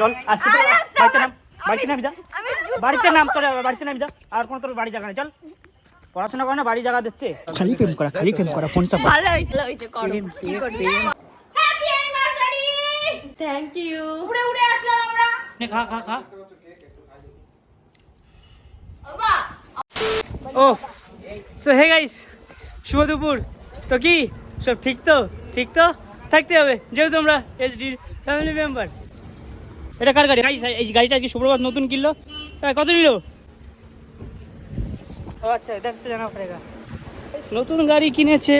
চল আজকে বাড়িতে নাম বাড়িতে নামি যা। বাড়িতে নাম চলে বাড়িতে নামি যা। আর কোনো তোর বাড়ি জায়গা নেই চল। পড়াশোনা করে না বাড়ি জায়গা দিচ্ছে। খালি প্রেম করা খালি প্রেম করা ফোন চাপা ভালো করো। কি করবে? হ্যাপি অ্যানিভার্সারি থ্যাংক ইউ উড়ে উড়ে আসলাম আমরা। খা খা খা। ও সো হে গাইস শুভ দুপুর। তো কি? সব ঠিক তো? ঠিক তো? থাকতে হবে যেহেতু আমরা এইচডি ফ্যামিলি মেম্বার্স এটা কার গাড়ি? এই গাড়িটা আজকে সুপ্রভাত নতুন কিনলো। কত নিল? ও আচ্ছা দ্যাটস জানা পড়েগা নতুন গাড়ি কিনেছে।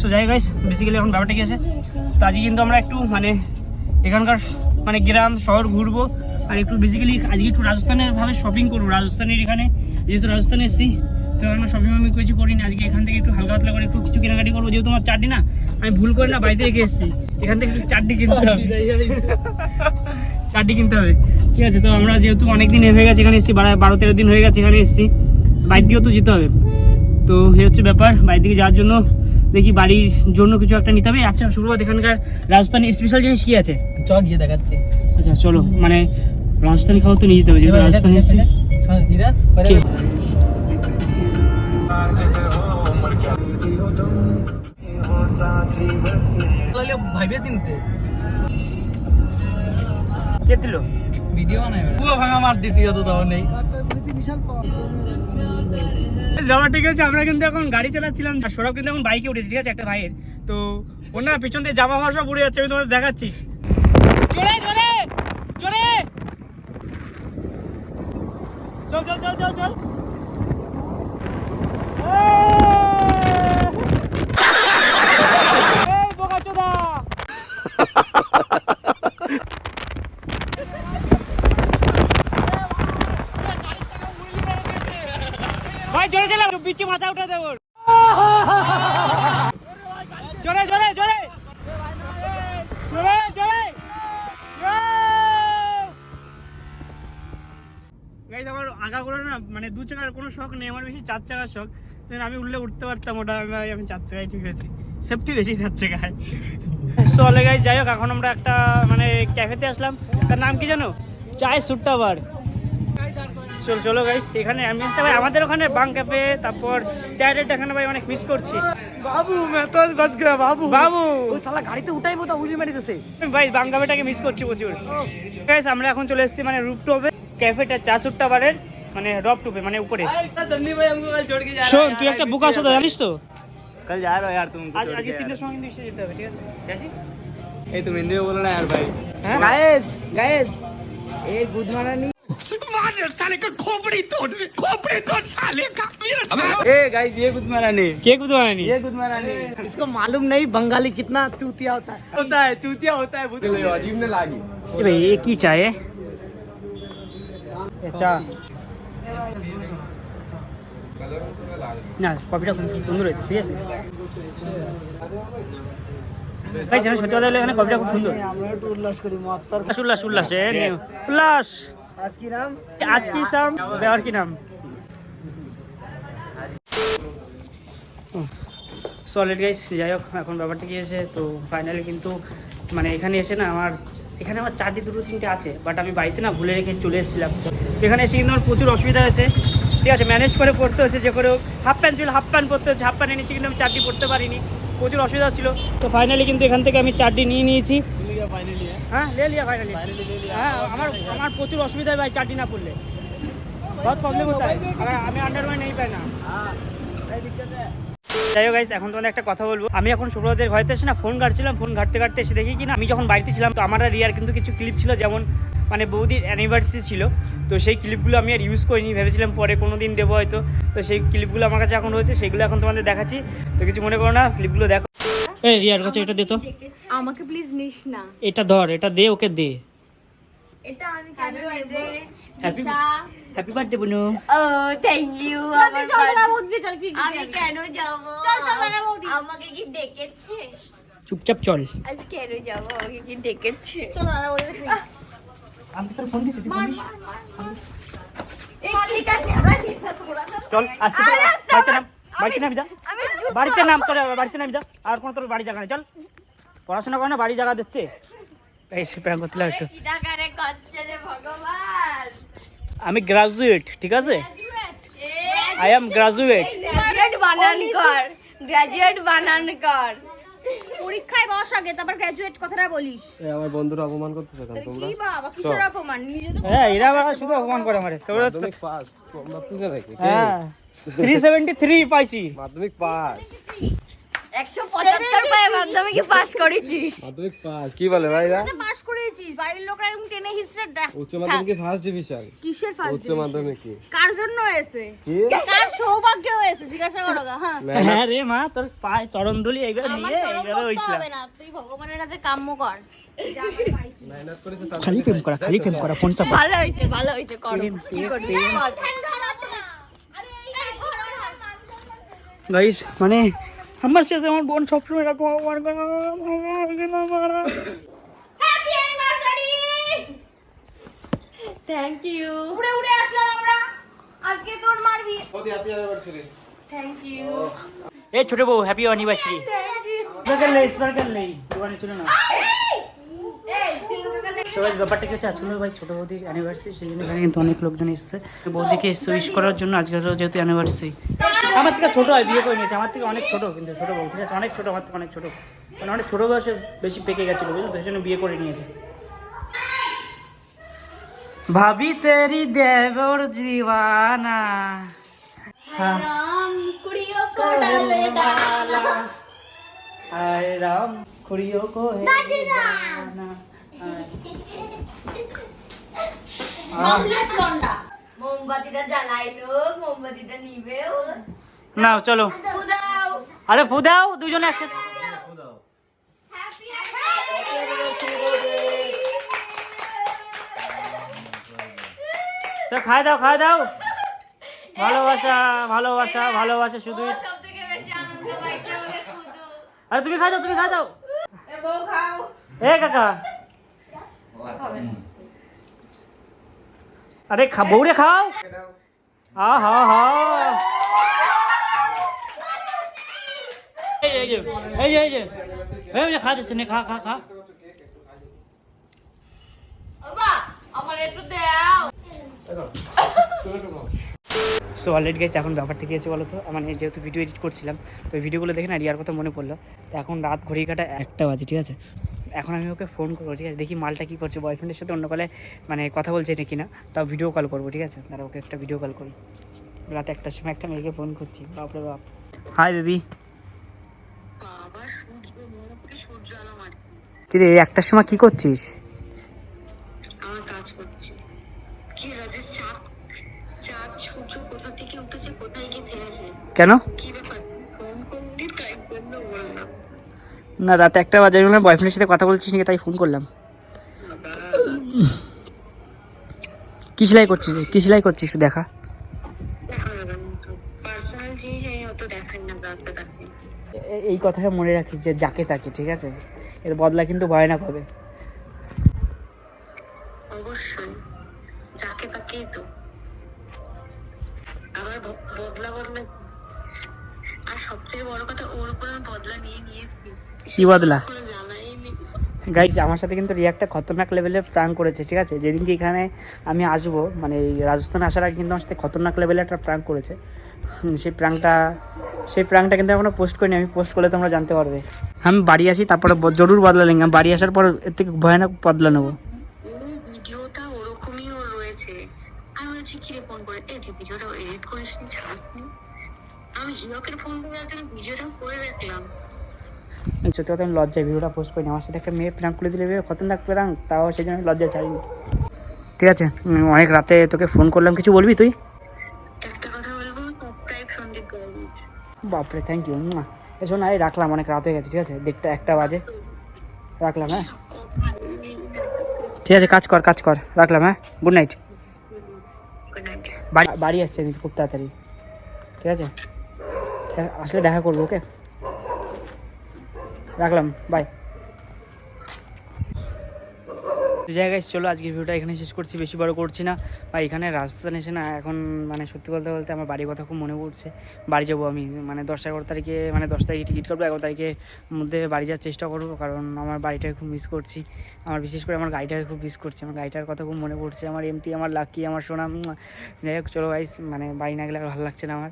সো যাই গাইস বেসিক্যালি এখন ব্যাপারটা কি আছে? তো আজকে কিন্তু আমরা একটু মানে এখানকার মানে গ্রাম শহর ঘুরবো। আর একটু বেসিক্যালি আজকে একটু রাজস্থানের ভাবে শপিং করব। রাজস্থানের এখানে যেহেতু রাজস্থানে এসেছি তো আমরা শপিং আমি কিছু করিনি। আজকে এখান থেকে একটু হালকা পাতলা করে একটু কিছু কেনাকাটি করব। যেহেতু আমার চারটি না আমি ভুল করে না বাড়িতে রেখে এসেছি। এখান থেকে একটু চারটি কিনতে হবে। চারটি কিনতে হবে। ঠিক আছে তো আমরা যেহেতু অনেকদিন হয়ে গেছে এখানে এসেছি বারো তেরো দিন হয়ে গেছে এখানে এসেছি। বাইক দিয়েও তো যেতে হবে। তো এই হচ্ছে ব্যাপার বাড়ির দিকে যাওয়ার জন্য দেখি বাড়ির জন্য কিছু একটা নিতে হবে। আচ্ছা শুরুবাত এখানকার রাজস্থানি স্পেশাল জিনিস কি আছে? চ গিয়ে দেখাচ্ছে। আচ্ছা চলো মানে রাজস্থানি খাবার তো নিয়ে যেতে হবে যেহেতু রাজস্থানে। ভাইবে ঠিক আছে আমরা কিন্তু এখন গাড়ি চালাচ্ছিলাম সৌরভ কিন্তু এখন বাইকে উঠেছি ঠিক আছে একটা ভাইয়ের তো ওর না পিছন দিয়ে জামা ফামা সব উড়ে যাচ্ছে আমি তোমাদের দেখাচ্ছি চল চল চল চল চল এই! এই বোকাচোদা! ভাই জোরে চালা বিচি মাথা উঠে দেবো জোরে জোরে জোরে জোরে জোরে গাইজ আমার আগা করে না মানে দু চাকার কোনো শখ নেই আমার বেশি চার চাকার শখ। আমি উঠলে উঠতে পারতাম ওটা আমি চার চাকায় ঠিক আছে সেফটি বেশি চার চাকায়। সো অলে গাই যাই হোক এখন আমরা একটা মানে ক্যাফেতে আসলাম। তার নাম কি জানো? চায় সুট্টা বার চলো চলো গাইস এখানে অ্যাম্বিয়েন্সটা ভাই আমাদের ওখানে বাং ক্যাফে তারপর চায়ের এখানে ভাই অনেক মিস করছি। বাবু মেতন গজগ্রা বাবু। বাবু! ওই শালা গাড়িতে উঠাই তো উইলি মারিতেছে ভাই বাং ক্যাফেটাকে মিস করছি প্রচুর। গাইস আমরা এখন চলে এসেছি মানে রুপটপে ক্যাফেটা চা সুট্টা বারের মানে রপ টপে মানে উপরে सन्नी भाई हमको कल छोड़ के जा শোন তুই একটা বুকা সোদা জানিস তো कल जा रहा हो यार तुम আজ আজকে তিনটের সময় কিন্তু এসে যেতে হবে ঠিক আছে গেছি ए तुम हिंदी में बोलो ना यार भाई হ্যাঁ guys guys a good morning A guys ये गुद महारानी কে কুতু বানানি ये गुद महारानी इसको मालूम नहीं बंगाली कितना चूतिया होता है होता है चूतिया होता है अजीब ने लागी এ ভাই এ কি চায় এ? এ চা না খুব সুন্দর হয়েছে ঠিক আছে? ভাই জানো সত্যি কথা বললে এখানে কফিটা খুব সুন্দর। আমরা একটু উল্লাস করি মত্তর উল্লাস উল্লাস উল্লাস এ। উল্লাস! আজ কি নাম? আজ কি সাম দেওয়ার কি নাম? সলিড গাইস যাই হোক এখন ব্যাপারটা কি এসে তো ফাইনালি কিন্তু মানে এখানে এসে না আমার এখানে আমার চারটি দুটো তিনটে আছে বাট আমি বাড়িতে না ভুলে রেখে চলে এসেছিলাম। এখানে এসে কিন্তু আমার প্রচুর অসুবিধা হয়েছে। ঠিক আছে ম্যানেজ করে পড়তে হচ্ছে যে করে হাফ প্যান্ট ছিল হাফ প্যান্ট পড়তে হচ্ছে হাফ প্যান্ট এনেছি কিন্তু আমি চারটি পড়তে পারিনি। প্রচুর অসুবিধা ছিল। তো ফাইনালি কিন্তু এখান থেকে আমি চারটি নিয়ে নিয়েছি। হ্যাঁ লে ফাইনালি হ্যাঁ আমার আমার প্রচুর অসুবিধা ভাই চারটি না পড়লে। প্রবলেম হতো আমি আন্ডারমাইন নেই পাই না। যাই হোক গাইস এখন তোমাদের একটা কথা বলব। আমি এখন সুব্রতের ঘরেতে এসে না ফোন ঘাটছিলাম ফোন ঘাটতে ঘাটতে এসে দেখি কি না আমি যখন বাড়িতে ছিলাম তো আমার আর রিয়ার কিন্তু কিছু ক্লিপ ছিল যেমন মানে বৌদির অ্যানিভার্সারি ছিল। তো সেই ক্লিপগুলো আমি আর ইউজ করিনি ভেবেছিলাম পরে কোনো দিন দেবো হয়তো। তো সেই ক্লিপগুলো আমার কাছে এখন রয়েছে সেগুলো এখন তোমাদের দেখাচ্ছি। তো কিছু মনে করো না ক্লিপগুলো দেখো। এই রিয়ার কাছে এটা দে তো। আমাকে প্লিজ নিস না। এটা ধর এটা দে ওকে দে। এটা আমি কেন নেব হ্যাপি হ্যাপি বার্থডে বুনু ও থ্যাংক ইউ আমি কেন যাব? আমাকে কি ডেকেছে? চুপচাপ চল। আমি কেন যাব? আমাকে কি ডেকেছে? আমি তোর ফোন মল্লিকা চল আজকে বাড়িতে নাম যা। আমি বাড়িতে নাম করে বাড়িতে নাম যা। আর কোনো তোর বাড়ি জায়গা নেই চল। পড়াশোনা করে না বাড়ি জায়গা দিচ্ছে। এই সে প্র্যাঙ্ক করতে ভগবান। আমি গ্রাজুয়েট ঠিক আছে? আই এম গ্রাজুয়েট গ্রাজুয়েট বানান কর গ্রাজুয়েট বানান কর পরীক্ষায় বস আগে তারপর গ্র্যাজুয়েট কথাটা বলিস। আমার বন্ধুরা অপমান করতেছে কেন তোমরা? কি বাবা কিসের অপমান? নিজে তো হ্যাঁ এরা আবার শুধু অপমান করে আমারে। তোরা তো- মাধ্যমিক পাস। ভাবতেছে নাকি কে? হ্যাঁ। থ্রি সেভেন্টি থ্রি পাইছি। মাধ্যমিক পাস। মাধ্যমিকে পাস করেছিস। মাধ্যমিক পাস কি বলে ভাইরা? পাস করেছিস। বাড়ির লোকরা এরকম টেনে হিস্ট্রি উচ্চ মাধ্যমিকে ফার্স্ট ডিভিশন কিসের ফার্স্ট উচ্চ মাধ্যমিকে। কার জন্য হয়েছে? কার সৌভাগ্য হয়েছে? জিজ্ঞাসা করো হ্যাঁ। হ্যাঁ রে মা তোর পায়ে চরণ ধুলি নিয়ে চরম এগুলো হবে না। তুই ভগবানের কাছে কাম্য কর। মেহনত করেছে তার খালি প্রেম করা খালি প্রেম করা ফোন চাপা ভালো হয়েছে ভালো হয়েছে করো। কি করবি? গাইস মানে আমার সাথে আমার বোন সবসময় এরকম আমার থ্যাংক ইউ উড়ে উড়ে আসলাম আমরা। আজকে তোর মারবি। থ্যাংক ইউ এই ছোট বউ হ্যাপি অ্যানিভার্সারি স্পার্কেল নেই স্পার্কেল নেই। দোকানে ছিল না। ব্যাপারটা ভাই ছোট অ্যানিভার্সারি কিন্তু অনেক লোকজন বৌদিকে করার জন্য যেহেতু অ্যানিভার্সারি আমার থেকে ছোট হয়, বিয়ে করে নিয়েছে। আমার থেকে অনেক ছোট, কিন্তু ছোট বউ অনেক ছোট, আমার থেকে অনেক ছোট। মানে অনেক ছোট বয়সে বেশি পেকে গেছিল সেই জন্য বিয়ে করে নিয়েছে। ভাবি তেরি দেবর জীবানা। হ্যাঁ। রাম, কুড়িও কো কোনটা মোমবাতিটা জ্বালাইলো মোমবাতিটা নিবে ও নাও চলো। আরে ফু দাও দুজনে একসাথে। খাই দাও খাই দাও। ভালোবাসা ভালোবাসা ভালোবাসা শুধু। সব থেকে বেশি আনন্দ পাইতে হবে কুদু আরে তুমি খাই দাও তুমি খাই দাও। এ বউ খাও। এ কাকা। আরে খা বউরে খাও। আ হা হা এই যে এই যে এই যে এই যে। খা দিচ্ছে নে খা খা খা। আমার একটু দাও। সো অলরেডি গেছে এখন ব্যাপারটা কি হচ্ছে বলো তো মানে যেহেতু ভিডিও এডিট করছিলাম তো ওই ভিডিওগুলো দেখে না রিয়ার কথা মনে পড়ল। তো এখন রাত ঘড়ি কাটা একটা বাজে ঠিক আছে? এখন আমি ওকে ফোন করব ঠিক আছে? দেখি মালটা কী করছে বয়ফ্রেন্ডের সাথে অন্য কলে মানে কথা বলছে নাকি না তাও ভিডিও কল করব ঠিক আছে? তারা ওকে একটা ভিডিও কল করি। রাতে একটার সময় একটা মেয়েকে ফোন করছি বাপরে বাপ। হাই বেবি তুই রে একটার সময় কি করছিস? কেন? না, রাতে একটা বাজে বললাম বয়ফ্রেন্ডের সাথে কথা বলছিস নাকি, তাই ফোন করলাম। কি সেলাই করছিস? কি সেলাই করছিস দেখা। না এই কথাটা মনে রাখিস যে, যাকে তাকে, ঠিক আছে? এর বদলা কিন্তু ভয়ানক হবে। অবশ্যই, যাকে তাকেই তো। আবার বদলা বদলা আর সবথেকে বড় কথা, ওর উপর বদলা নিয়ে নিয়েছি। কি বদলা? গাইজ আমার সাথে কিন্তু রিয়াক্টটা খতরনাক লেভেলে প্রাঙ্ক করেছে ঠিক আছে? যেদিনকে এখানে আমি আসব মানে এই রাজস্থানে আসার আগে কিন্তু আমার সাথে খতরনাক লেভেলে একটা প্রাঙ্ক করেছে। সেই প্রাঙ্কটা সেই প্রাঙ্কটা কিন্তু এখনও পোস্ট করিনি আমি পোস্ট করলে তোমরা জানতে পারবে। আমি বাড়ি আসি তারপরে জরুর বদলা নেই আমি বাড়ি আসার পর এর থেকে ভয়ানক বদলা নেব। ভিডিওটা আমি এডিট করিস হিরকের ফোন করে ভিডিওটা করে দেখলাম। সত্যি কথা আমি লজ্জায় ভিডিওটা পোস্ট করিনি। আমার সাথে একটা মেয়ে প্রাঙ্ক করে দিলে খতরনাক প্রাঙ্ক তাও সেই জন্য আমি লজ্জায় চাইনি ঠিক আছে অনেক রাতে তোকে ফোন করলাম। কিছু বলবি তুই? বাপরে থ্যাংক ইউ মা এসো না এই রাখলাম অনেক রাত হয়ে গেছে ঠিক আছে? দেখতে একটা বাজে। রাখলাম হ্যাঁ? ঠিক আছে কাজ কর কাজ কর। রাখলাম হ্যাঁ? গুড নাইট বাড়ি বাড়ি আসছে খুব তাড়াতাড়ি। ঠিক আছে? আসলে দেখা করব ওকে রাখলাম বাই জায়গায় চলো আজকের ভিডিওটা এখানে শেষ করছি বেশি বড় করছি না। বা এখানে রাজস্থান এসে না এখন মানে সত্যি বলতে বলতে আমার বাড়ির কথা খুব মনে পড়ছে। বাড়ি যাব আমি মানে দশ এগারো তারিখে মানে দশ তারিখে টিকিট কাটবো এগারো তারিখের মধ্যে বাড়ি যাওয়ার চেষ্টা করব কারণ আমার বাড়িটাকে খুব মিস করছি। আমার বিশেষ করে আমার গাড়িটাকে খুব মিস করছি আমার গাড়িটার কথা খুব মনে পড়ছে। আমার এমটি আমার লাকি আমার সোনা উম, যাই হোক চলো গাইস মানে বাড়ি না গেলে আর ভালো লাগছে না আমার।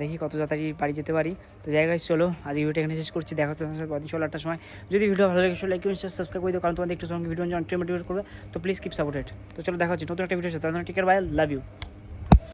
দেখি কত তাড়াতাড়ি বাড়ি যেতে পারি। তো জায়গায় চলো আজ ভিডিওটা এখানে শেষ করছি। দেখা তোমার সাথে কদিন ষোলো আটটার সময়। যদি ভিডিও ভালো লাগে লাইক করুন সাবস্ক্রাইব করে দিও, কারণ তোমাদের একটু সঙ্গে ভিডিও মোটিভেট করবে তো প্লিজ কিপ সাপোর্টেড তো চলো, দেখা হচ্ছে নতুন একটা ভিডিও সাথে। টিকার বাই লাভ ইউ